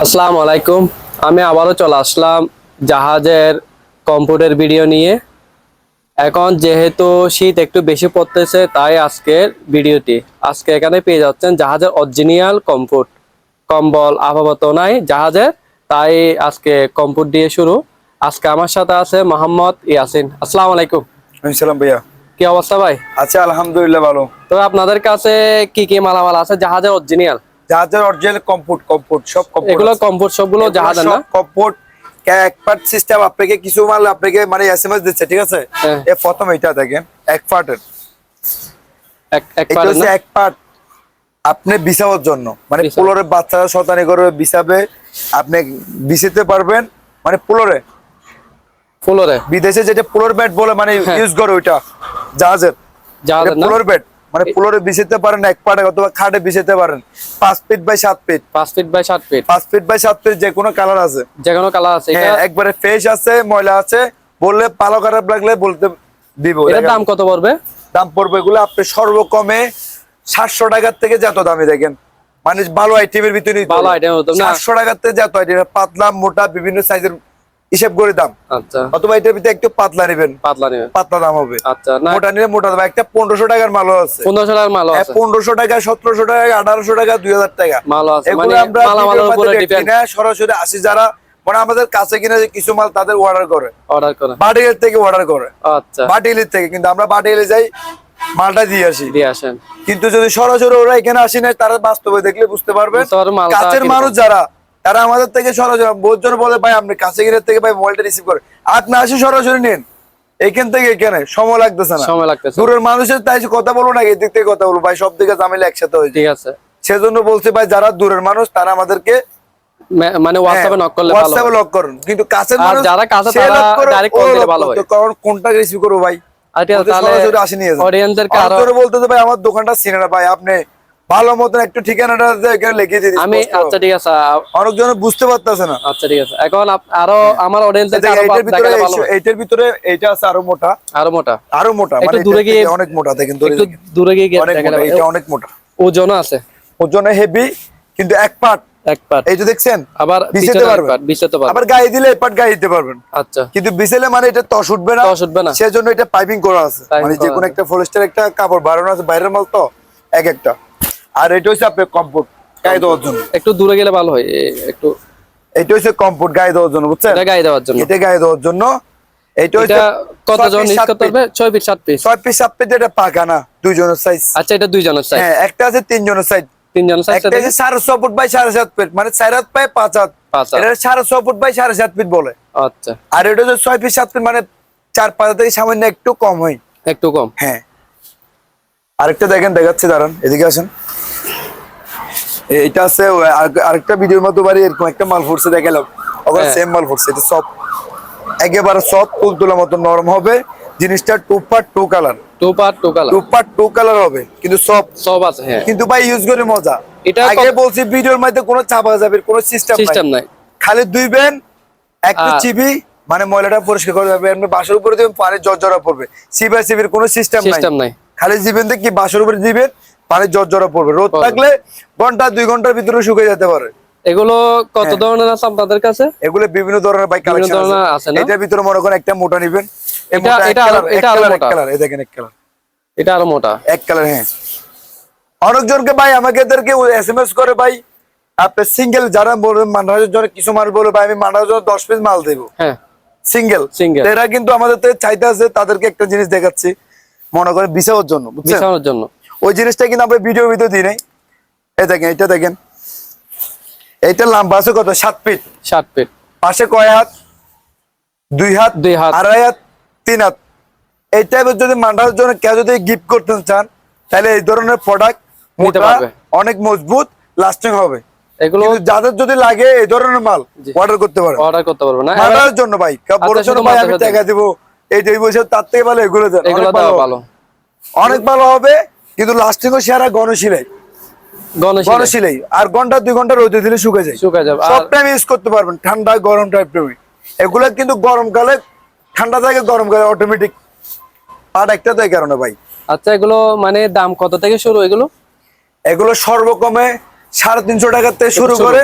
আসসালামু আলাইকুম। আমি আবারও চলে আসলাম জাহাজের কম্পিউটার ভিডিও নিয়ে। এখন যেহেতু শীত একটু বেশি পড়তেছে তাই আজকের ভিডিওটি। আজকে এখানে পেয়ে যাচ্ছেন জাহাজের অরিজিনাল কম্পুট কম্বল আপাতত নাই জাহাজের তাই আজকে কম্পুট দিয়ে শুরু। আজকে আমার সাথে আছে মোহাম্মদ ইয়াসিন। আসসালামু আলাইকুম। সালাম ভাইয়া। কি অবস্থা ভাই? আচ্ছা আলহামদুলিল্লাহ ভালো। তো আপনাদের কাছে কি কি মালামাল আছে জাহাজের অরিজিনাল জাহাজের অরিজিনাল কম্পুট সব এগুলো সবগুলো জাহাজের না এক পার্ট সিস্টেম আপনাকে কিছু মাল আপনাকে মানে এসএমএস দিচ্ছে ঠিক আছে? হ্যাঁ। এ প্রথম এটা দেখেন এক পার্টের এক পার্ট আপনি বিছাবার জন্য। মানে। পুলরে বাচ্চারা শতানি করে বিছাবে আপনি বিছাতে পারবেন মানে পুলরে। ফুলরে বিদেশে যেটা পুলর ব্যাট বলে মানে হ্যাঁ। ইউজ করে ওইটা জাহাজের। পুলর ব্যাট মানে পুলরে বিছাতে পারেন এক পার্টে অথবা খাটে বিছাতে পারেন। পাঁচ ফিট বাই সাত ফিট পাঁচ ফিট বাই সাত ফিট পাঁচ ফিট বাই সাত ফিট যে কোনো কালার আছে। যে কোনো কালার আছে হ্যাঁ একবারে ফ্রেশ আছে ময়লা আছে। বললে পালো খারাপ লাগলে বলতে দিব। এটার দাম কত পড়বে? দাম পড়বে এগুলো আপনি সর্বকমে সাতশো টাকার থেকে যত দামে দেখেন। মানে ভালো আইটেমের ভিতরে ভালো না? সাতশো টাকার থেকে যত আইটেম পাতলা মোটা বিভিন্ন সাইজের হিসাব করে দাম। আচ্ছা। অথবা এটার ভিতরে একটু পাতলা নেবেন। পাতলা নেবে পাতলা দাম হবে। আচ্ছা মোটা নিলে মোটা দাম। একটা পনেরোশো টাকার মালও আছে। পনেরোশো টাকার মালও আছে। পনেরোশো টাকা সতেরোশো টাকা আঠারোশো টাকা দুই হাজার টাকা। মালও আছে। এগুলো মানে আমরা সরাসরি আসি যারা মানে আমাদের কাছে কিনে যে কিছু মাল তাদের অর্ডার করে। অর্ডার করে। বাটিলের থেকে অর্ডার করে। আচ্ছা। বাটিলের থেকে। কিন্তু আমরা বাটিলে যাই মালটা দিয়ে আসি। দিয়ে আসেন। কিন্তু যদি সরাসরি ওরা এখানে আসি না তারা বাস্তবে দেখলে বুঝতে পারবে কাছের মানুষ যারা তারা আমাদের থেকে সরাসরি বহুজন বলে ভাই আপনি কাছে গিয়ে থেকে ভাই মোবাইলটা রিসিভ করে আপনি আসি সরাসরি নিন। এখান থেকে এখানে সময় লাগতেছে না। সময় লাগতেছে দূরের মানুষের তাই কথা বলব না এদিক থেকে কথা বলব। ভাই সব দিকে জামিলে একসাথে হয়ে ঠিক আছে। সেজন্য বলছি ভাই যারা দূরের মানুষ তারা আমাদেরকে মানে হোয়াটসঅ্যাপে নক করলে ভালো হোয়াটসঅ্যাপে লক করুন। কিন্তু কাছের মানুষ যারা কাছে তারা ও call দিলে ভালো হয়। কারণ কোনটা রিসিভ করব ভাই? ওদের তাহলে সরাসরি আসে নিয়ে যান। অডিয়েন্সদেরকে আর আরও বলতে তো ভাই আমার দোকানটা সিনেমা ভাই আপনি ভালো মতন একটু ঠিকানাটা এখানে লিখে দিন আমি আচ্ছা ঠিক আছে অনেকজন বুঝতে পারতেছে না। আচ্ছা ঠিক আছে। এখন আরও আমার অডিয়েন্সদেরকে এই আরও যে এইটার ভিতরে হয়। এইটার ভিতরে এইটা আছে আরও মোটা। আরও মোটা? আরও মোটা একটু মানে দূরে গিয়ে- অনেক মোটা দেখেন দূরে একটু দূরে গিয়ে। এটা অনেক মোটা। ওজনও আছে? ওজনে হেভি কিন্তু এক পাট। এক পাট। এই যে দেখছেন? আবার বিছাতে পারবেন। বিছাতে পারবেন। আবার গায়ে দিলে এই পার্ট গায়ে দিতে পারবেন। আচ্ছা। কিন্তু বিছেলে মানে এটা তস উঠবে না। তস উঠবে না। সেজন্য এটা পাইপিং করা আছে। মানে যে কোনো একটা ফরেস্টের একটা কাপড় বাড়ানো আছে বাইরের মাল তো এক একটা। আর এটা হচ্ছে আপনার কম্পোর্ট গায়ে দেওয়ার জন্য। একটু দূরে গেলে ভালো হয় একটু এটা হচ্ছে কম্পোর্ট গায়ে দেওয়ার জন্য বুঝছেন? এটা গায়ে দেওয়ার জন্য। এটা গায়ে দেওয়ার জন্য। এটা হচ্ছে কত ছয় জন ইউজ করতে। পারবে ছয় পিস সাত পিস? ছয় পিস সাত পিস এটা পাকা না দুইজনের সাইজ আচ্ছা এটা দুইজনের সাইজ হ্যাঁ একটা আছে তিনজনের সাইজ তিনজনের সাইজ একটা আছে সাড়ে ছ ফুট বাই সাড়ে সাত ফিট মানে চার হাত পায় পাঁচ হাত। পাঁচ হাত। এটা সাড়ে ছ ফুট বাই সাড়ে সাত ফিট বলে। আচ্ছা। আর এটা হচ্ছে ছয় পিস সাত ফিট মানে চার পাঁচ হাত থেকে সামান্য একটু কম হয়। একটু কম। হ্যাঁ। আরেকটা দেখেন দেখাচ্ছি দাঁড়ান এদিকে আসেন। এটা আছে আরেকটা ভিডিওর মতো বাড়ি এরকম একটা মাল ফুটছে দেখালাম ওখানে। সেম মাল ফুটছে এটা সব একেবারে সব তুলতুলার মতো নরম হবে। জিনিসটা two part two colour. Two part two colour. Two part two colour হবে কিন্তু সব সব আছে হ্যাঁ। কিন্তু ভাই ইউজ করে মজা। এটা আগে বলছি ভিডিওর মধ্যে কোনো চাপা যাবে কোনো সিস্টেম সিস্টেম নাই। খালি দুইবেন একটু আর- চিবি মানে ময়লাটা পরিষ্কার করে যাবে এমনি বাসের উপরে দিবেন পানি জর্জরা পড়বে। সিবা সিবির কোনো সিস্টেম নাই। সিস্টেম নাই। খালি দিবেন কি বাসের উপরে দিবেন পানি জর্জরা পড়বে। রোদ থাকলে ঘণ্টা দুই ঘণ্টার ভিতরে শুকিয়ে যেতে পারে। এগুলো কত হ্যাঁ। ধরনের আছে আপনাদের কাছে? এগুলো বিভিন্ন ধরনের বাইক কালেকশন আছে। এটার ভিতরে মনে করেন একটা মোটা নিবেন। এটা- এটা আরো- এটা আরও মোটা। কালার, এই দেখেন এক কালার এটা আরও মোটা। এক কালার হ্যাঁ। অনেকজনকে ভাই আমাকে এদেরকে এস এম এস করে ভাই আপনি সিঙ্গেল যারা বলবেন মান্ডাজের জন্য কিছু মাল বলে ভাই আমি মান্ডাজের জন্য দশ পিস মাল দেবো। হ্যাঁ। Single Single। এরা কিন্তু আমাদের চাইতে আছে তাদেরকে একটা জিনিস দেখাচ্ছি মনে করেন বিছাওয়ার জন্য বুঝছেন? জন্য। ওই জিনিসটা কিন্তু আমরা ভিডিও ভিডিও দিই নাই। এই দেখেন এটা দেখেন। এইটা লম্বা আছে কত? সাত ফিট। ষাট ফিট। পাশে কয় হাত? দুই হাত। দুই হাত। আড়াই হাত তিন হাত। এই টাইপের যদি মান্ডার জন্য কেউ যদি গিফট করতে চান তাহলে এই ধরনের প্রোডাক্ট মোটা অনেক মজবুত লাস্টিং হবে। এগুলো যাদের যদি লাগে এই ধরনের মাল অর্ডার করতে পারে অর্ডার করতে পারব না। মান্ডারের জন্য ভাই আচ্ছা, জন্য ভাই আমি সাথে। টাকা দিব। এই দুই বছর তার থেকে ভালো এগুলো এগুলো ভালো। অনেক ভালো হবে। কিন্তু লাস্টিংও সেরা গণশিলাই গণেশ গণশিলাই আর ঘণ্টা দুই ঘণ্টা রোদে দিলে শুকে যায়। শুকায় যাবে। সব টাইম ইউজ করতে পারবেন ঠান্ডা গরম টাইপ এগুলো কিন্তু গরমকালে ঠান্ডা থাকে গরমকালে অটোমেটিক পাট একটা তো এই কারণে ভাই। আচ্ছা এগুলো মানে দাম কত থেকে শুরু এগুলো? এগুলো সর্বকমে সাড়ে তিনশো টাকার থেকে শুরু। করে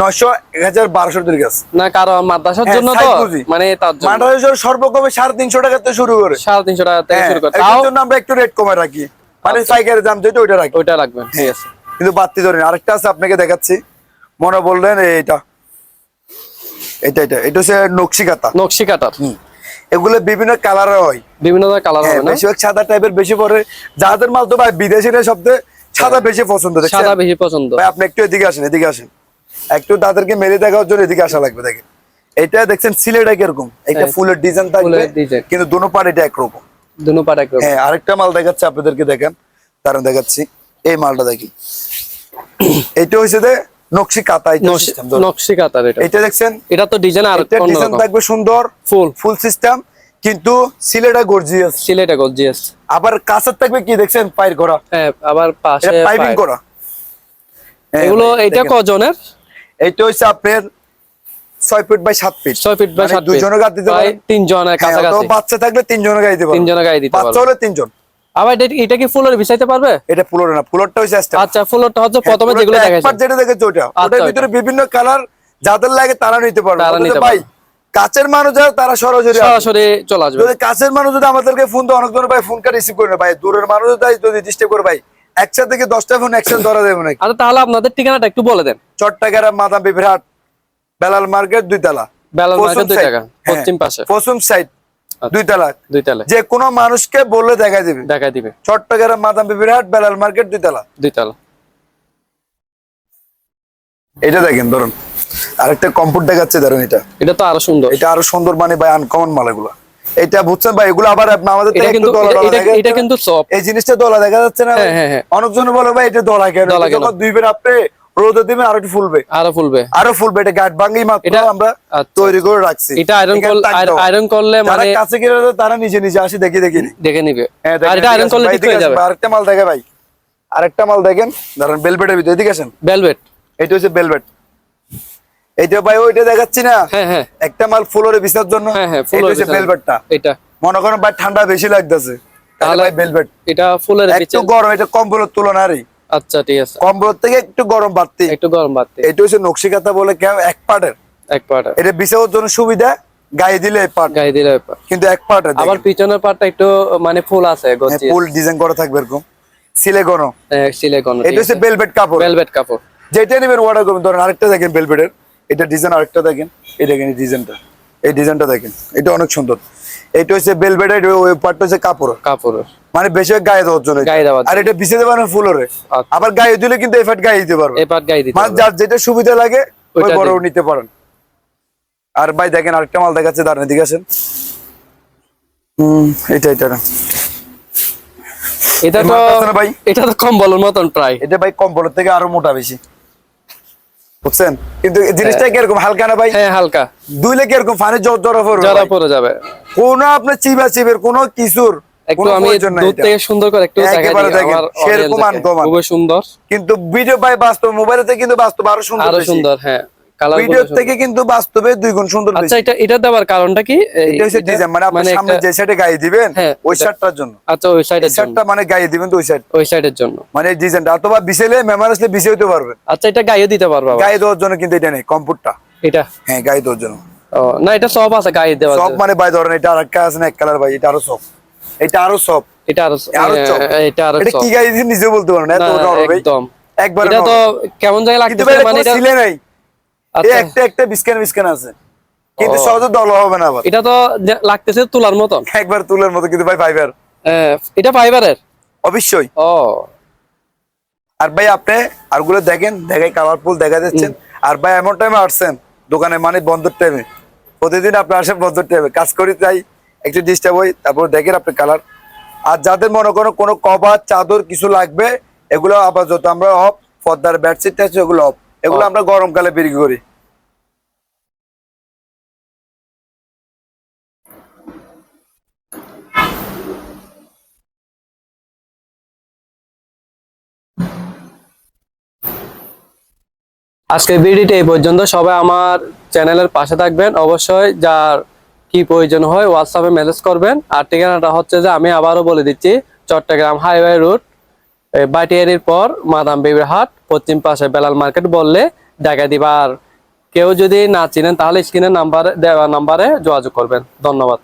নয়শো এক হাজার বারোশো দিকে আছে না কারও মাদ্রাসার হ্যাঁ, জন্য তো? মানে তার মাদ্রাসার সর্বকমে সাড়ে তিনশো টাকা থেকে শুরু করে। সাড়ে তিনশো টাকা থেকে হ্যাঁ, শুরু করে। তার জন্য আমরা একটু রেট কমে রাখি। মানে। সাইকেলের দাম যেটা ওইটা রাখি ওইটা রাখবেন ঠিক আছে। কিন্তু বাড়তি ধরেন আরেকটা আছে আপনাকে দেখাচ্ছি। মনে বললেন এইটা। এটা এটা এটা হচ্ছে নকশি কাতা নকশি কাটার এগুলো বিভিন্ন কালারে হয়। বিভিন্ন কালার হ্যাঁ, না? বেশিরভাগ সাদা টাইপের বেশি পরে যাদের মাল তো ভাই বিদেশিরা সবচেয়ে সাদা বেশি পছন্দ সাদা বেশি পছন্দ। ভাই আপনি একটু এদিকে আসেন এদিকে আসেন। একটু তাদেরকে মেরে দেখার জন্য এদিকে আসা লাগবে দেখেন। এটা দেখছেন সিলেটা কীরকম? একটা হ্যাঁ, ফুলের ডিজাইন থাকবে কিন্তু দুনো পার এটা একরকম। দুনো পাট একরকম। হ্যাঁ আরেকটা মাল দেখাচ্ছে আপনাদেরকে দেখেন। তারা দেখাচ্ছি। এই মালটা দেখি। এটা যে নকশি কাতা নকশি- কাটার এটা। এটা দেখছেন? এটা তো ডিজাইন আর ডিজাইন থাকবে সুন্দর ফুল ফুল সিস্টেম কিন্তু সিলেটা গর্জিয়াস সিলেটে গর্জিয়াস আবার কাঁচার থাকবে কি দেখছেন? পায়ের করা হ্যাঁ আবার পাশে পাইপিং। করা। হ্যাঁ, এগুলো এটা কজনের? এইটা হচ্ছে আপনার ছয় ফিট বাই সাত ফিট ছয় ফিট বাই সাত ফিট দুজনে গাড়ি দিতে প্রায় তিনজনের হ্যাঁ, কাছাকাছি। বাচ্চা থাকলে গাড়ি দিতে পারেন তিনজনের গাড়ি দিতে বাচ্চা হলে তিনজন। আবার এটা- কি ফুলের বিছাইতে পারবে? এটা ফুলোর না ফুলোরটা হচ্ছে extra। আচ্ছা হচ্ছে হ্যাঁ, প্রথমে যেগুলো দেখাইছে একবার যেটা দেখেছে ওটা। আচ্ছা, ওটার ভিতরে বিভিন্ন কালার যাদের লাগে তারা নিতে পারবে তারা নিতে ভাই কাছের মানুষ যারা তারা সরাসরি। সরাসরি চলে আসবে। যদি কাছের মানুষ যদি আমাদেরকে ফোন দেয় অনেক ধরনের ভাই ফোনটা রিসিভ করে না ভাই দূরের মানুষ যদি যদি ডিস্টার্ব করে ভাই একসাথে থেকে দশটা ফোন একসাথে ধরা দেবে নাকি? আচ্ছা তাহলে আপনাদের ঠিকানাটা একটু বলে দেন। চট্টগ্রাম মাদাম বিভ্রাট বেলাল মার্কেট দুইতলা বেলাল মার্কেট দুই। টাকা হ্যাঁ, পশ্চিম পাশে। পশ্চিম সাইড আচ্ছা। দুইতলা দুই তালে। যে কোনো মানুষকে বললে দেখা দিবে। দেখাই দিবে। চট্টগ্রাম মাদাম বিভ্রাট বেলাল মার্কেট দুইতলা দুই তালা। এটা দেখেন ধরুন। আরেকটা কম্পিউটার দেখাচ্ছে ধরুন এটা। এটা তো আরও সুন্দর। এটা আরও সুন্দর মানে ভাই আনকমন মাল এগুলো। এটা বুঝছেন ভাই এগুলো আবার আমাদের এটা থেকে একটু কিন্তু দলা দলা এটা- দেখা কিন্তু সব এই জিনিসটা দলা দেখা যাচ্ছে না হ্যাঁ, হ্যাঁ। অনেকজন বলে ভাই এটা দলা কেন? দুই বের আপনি রোদে দিবেন আরও একটু ফুলবে। আরও ফুলবে। আরও ফুলবে এটা গাঠ ভাঙ্গি মাত্র আমরা আচ্ছা। তৈরি করে রাখছি। এটা আয়রন করলে আয়রন করলে মানে কাছে গিয়ে তারা নিজে নিজে আসি দেখি দেখি দেখে নিবে। হ্যাঁ, আর এটা আয়রন করলে ঠিক হয়ে যাবে। আরেকটা মাল দেখে ভাই। আরেকটা মাল দেখেন। ধরেন বেলবেটের ভিতরে। এদিকে আসেন। ভেলভেট এটা হচ্ছে বেলবেট এইটা ভাই ওইটা দেখাচ্ছি না। হ্যাঁ হ্যাঁ। একটা মাল ফুলের বিছার জন্য। হ্যাঁ হ্যাঁ এটা হচ্ছে বিছানা। বেলবেটটা এটা। মনে করেন ভাই ঠান্ডা বেশি লাগতেছে। তাহলে ভাই বেলবেট এটা ফুলের একটু গরম এটা কম্বলের তুলনারই আচ্ছা ঠিক আছে। কম্বলের থেকে একটু গরম বাড়তি। একটু গরম বাড়তে। এটা হচ্ছে নকশিকাতা বলে কেউ এক পার্টের এক পাটা এটা বিছানোর জন্য সুবিধা গায়ে দিলে পার্ট গায়ে দিলে। কিন্তু এক পার্টের আবার পিছনের পাটটা একটু মানে ফুল আছে গজি ফুল ডিজাইন করা থাকবে এরকম। সিলে গরম সিলেকন এটা হচ্ছে বেলবেট কাপড়। ভেলভেট কাপড়। যেটা নেবেন অর্ডার করবেন ধরেন আরেকটা দেখেন বেলবেটের এটা ডিজাইন আরেকটা দেখেন। এই দেখেন এই ডিজাইনটা এই ডিজাইনটা দেখেন। এটা অনেক সুন্দর। এটা হচ্ছে বেলবেটের ওই পার্টটা হচ্ছে কাপড় কাপড় মানে বেশি গায়ে দেওয়ার জন্য গায়ে দেওয়ার আর এটা বিছে দেবেন ফুলরে আচ্ছা। আবার গায়ে দিলে কিন্তু এফেক্ট গায়ে দিতে পারবে। এই পাট গায়ে দিতে মানে যার যেটা সুবিধা লাগে ওই বড় নিতে পারেন। আর ভাই দেখেন আরেকটা মাল দেখাচ্ছে দাঁড়ান এদিকে আসেন। হুম এটা এটা না। এটা তো ভাই? এটা তো কম কম্বলের মতন প্রায়। এটা ভাই কম্বলের থেকে আরও মোটা বেশি। বুঝছেন? কিন্তু এই জিনিসটা কীরকম? হালকা না ভাই? হ্যাঁ হালকা। দুইলে কীরকম? ফানি জোর জোর পড়বে ভাই। পরে যাবে। কোনো আপনার চিবা চিবের কোনো কিছুর একটু কোনো আমি দূর থেকে সুন্দর করে একটু দেখাই একেবারে দিই দেখেন, আমার সেরকম audience কে। সুন্দর। কিন্তু ভিডিও ভাই বাস্তব মোবাইলে কিন্তু বাস্তব আরও সুন্দর আরও সুন্দর হ্যাঁ ভিডিও থেকে কিন্তু বাস্তবে দুই গুণ সুন্দর আচ্ছা এটা এটা দেওয়ার কারণটা কি? এটা হচ্ছে ডিজাইন মানে আপনি সামনে যে সাইডে গায়ে দিবেন হ্যাঁ, ওই শার্টটার জন্য। আচ্ছা ওই সাইডের জন্য। শার্টটা মানে গায়ে দিবেন তো ওই সাইড ওই সাইডের জন্য। মানে এই ডিজাইনটা অথবা বিছেলে মেমার আসলে বিছে হইতে পারবেন আচ্ছা এটা গায়ে দিতে পারবা গায়ে দেওয়ার জন্য কিন্তু এটা নেই এটা? হ্যাঁ গায়ে দেওয়ার জন্য। না এটা সব আছে গায়ে দেওয়া সব মানে ধরেন এটা আছে না এক কালার ভাই এটা আরও সব এটা আরও এটা আরও এটা আরও এটা কি নিজে বলতে এত না, নরম একদম। একবার এটা তো কেমন জায়গা লাগতেছে মানে এটা ছিলে নাই। আচ্ছা। একটা একটা বিস্কান বিস্কান আছে। কিন্তু সহজে দল হবে না আবার। এটা তো লাগতেছে তুলার মতন। একবার তুলের মতো কিন্তু ভাই ফাইবার এটা ফাইবারের অবশ্যই। ও। আর ভাই আপনি আরগুলো দেখেন দেখাই কালারফুল দেখা যাচ্ছেন আর ভাই এমন টাইমে আসছেন দোকানে মানে বন্ধের টাইমে প্রতিদিন আপনি আসেন বন্ধের টাইমে কাজ করি তাই একটু ডিস্টার্ব হই তারপর দেখেন আপনি কালার আর যাদের মনে করো কোনো কভার চাদর কিছু লাগবে এগুলো আপাতত আমরা অফ পর্দার বেডশিট আছে এগুলো অফ এগুলো আমরা গরমকালে বিক্রি করি। আজকের ভিডিওটি এই পর্যন্ত। সবাই আমার চ্যানেলের পাশে থাকবেন। অবশ্যই যার কি প্রয়োজন হয় হোয়াটসঅ্যাপে মেসেজ করবেন। আর ঠিকানাটা হচ্ছে যে আমি আবারও বলে দিচ্ছি, চট্টগ্রাম হাইওয়ে রুট বাটিয়ারির পর মাদাম বেবির হাট, পশ্চিম পাশে বেলাল মার্কেট বললে জায়গা দিবার। কেউ যদি না চিনেন তাহলে স্ক্রিনের নাম্বার দেওয়া নাম্বারে যোগাযোগ করবেন। ধন্যবাদ।